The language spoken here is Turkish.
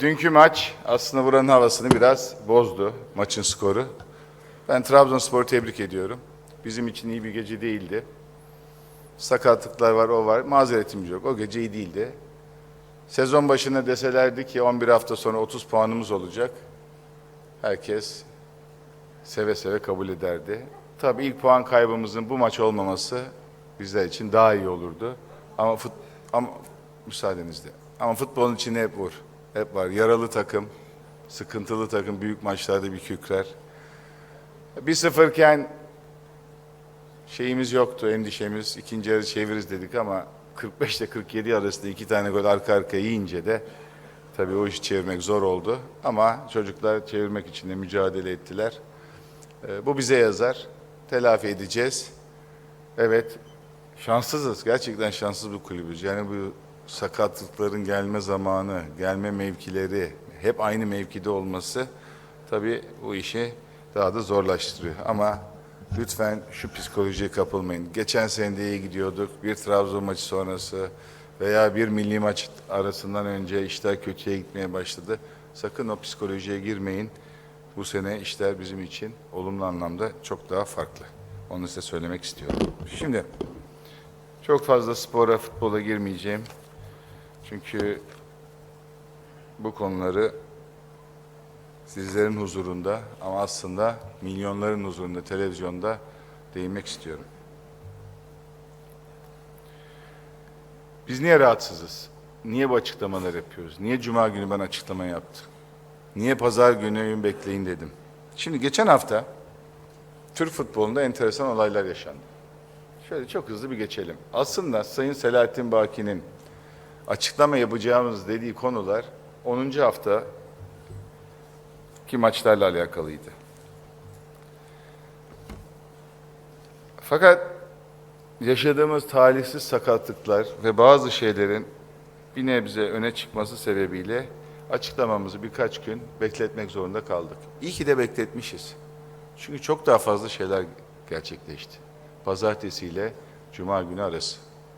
Dünkü maç aslında buranın havasını biraz bozdu maçın skoru. Ben Trabzonspor'u tebrik ediyorum. Bizim için iyi bir gece değildi. Sakatlıklar var, o var. Mazeretimiz yok. O gece iyi değildi. Sezon başına deselerdi ki 11 hafta sonra 30 puanımız olacak. Herkes seve seve kabul ederdi. Tabii ilk puan kaybımızın bu maç olmaması bizler için daha iyi olurdu. Ama fut, ama müsaadenizle. Ama futbolun içinde hep vur. Hep var. Yaralı takım, sıkıntılı takım büyük maçlarda bir kükrer. 1-0 iken şeyimiz yoktu, endişemiz. İkinci yarı çeviririz dedik ama 45 ile 47 arasında iki tane gol arka arkaya yiyince de tabii o işi çevirmek zor oldu. Ama çocuklar çevirmek için de mücadele ettiler. Ee, bu bize yazar. Telafi edeceğiz. Evet, şanssızız. Gerçekten şanssız bir kulübüz. Yani bu sakatlıkların gelme zamanı, gelme mevkileri, hep aynı mevkide olması tabii bu işi daha da zorlaştırıyor. Ama lütfen şu psikolojiye kapılmayın. Geçen sene de iyi gidiyorduk. Bir Trabzon maçı sonrası veya bir milli maç arasından önce işler kötüye gitmeye başladı. Sakın o psikolojiye girmeyin. Bu sene işler bizim için olumlu anlamda çok daha farklı. Onu size söylemek istiyorum. Şimdi çok fazla spora, futbola girmeyeceğim. Çünkü bu konuları sizlerin huzurunda ama aslında milyonların huzurunda televizyonda değinmek istiyorum. Biz niye rahatsızız? Niye bu açıklamalar yapıyoruz? Niye cuma günü ben açıklama yaptım? Niye pazar günü bekleyin dedim? Şimdi geçen hafta Türk futbolunda enteresan olaylar yaşandı. Şöyle çok hızlı bir geçelim. Aslında Sayın Selahattin Baki'nin açıklama yapacağımız dediği konular 10. hafta ki maçlarla alakalıydı. Fakat yaşadığımız talihsiz sakatlıklar ve bazı şeylerin bir nebze öne çıkması sebebiyle açıklamamızı birkaç gün bekletmek zorunda kaldık. İyi ki de bekletmişiz. Çünkü çok daha fazla şeyler gerçekleşti. Pazartesi ile Cuma günü arası.